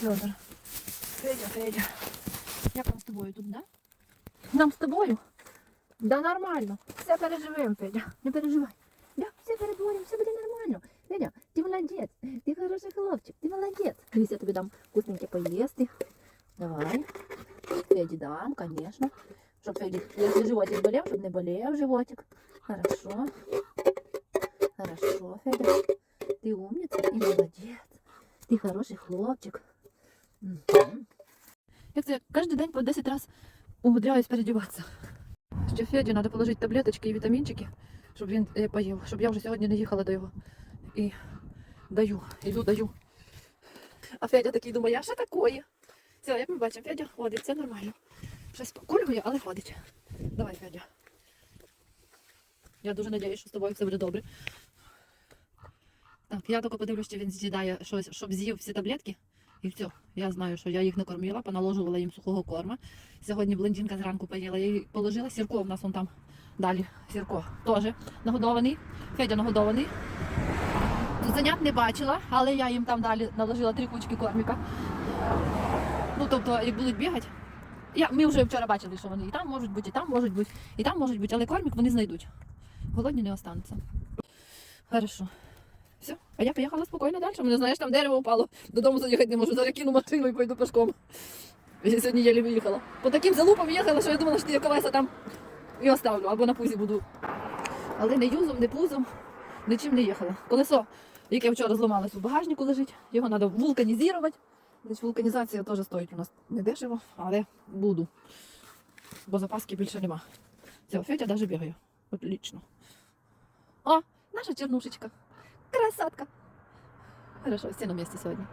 Федор. Федя, Федя. Як нам з тобою тут, да? Нам з тобою? Да нормально. Все переживемо, Федя. Не переживай. Да, все переборемо, все буде нормально. Федя, ти молодець. Ти хороший хлопчик, ти молодець. Дивись, я тобі дам вкусненьке поїсти. Давай. Феді дам, конечно. Щоб Феді, якщо животик болів, щоб не болів животик. Хорошо. Хорошо, Федя. Ти умниця і молодець. Ти хороший хлопчик. Як це кожен день по 10 разів умудряюсь переодіватися. Ще Феді треба положити таблеточки і вітамінчики, щоб він е, поїв, щоб я вже сьогодні не їхала до його. І даю, іду, даю. А Федя такий думає, а що такое? Все, як ми бачимо, Федя ходить, все нормально. Щось покульгує, але ходить. Давай, Федя. Я дуже сподіваюся, що з тобою все буде добре. Так, я тільки подивлюсь, чи він з'їдає щось, щоб з'їв всі таблетки. І все. Я знаю, що я їх не кормила, поналожувала їм сухого корма. Сьогодні блондинка зранку поїла. Я їй положила сірко, у нас вон там далі. Сірко теж нагодований. Федя нагодований. Занят не бачила, але я їм там далі наложила три кучки корміка. Ну, тобто, як будуть бігати. Я, ми вже вчора бачили, що вони і там можуть бути, і там можуть бути, і там можуть бути, але кормік вони знайдуть. Голодні не остануться. Хорошо. А я поїхала спокійно далі. Мене знаєш, там дерево упало. Додому заїхати не можу. Зараз кину машину і пойду пішком. Я сьогодні єлі виїхала. По таким залупам їхала, що я думала, що я колеса там і оставлю, або на пузі буду. Але не юзом, не пузом, нічим не їхала. Колесо, яке вчора зламалось у багажнику лежить, його треба вулканізувати. Десь вулканізація теж стоїть у нас недешево, але буду. Бо запаски більше нема. Все, Фетя навіть бігає. Отлично. О, наша чернушечка. Красотка. Хорошо, все на месте сьогодні.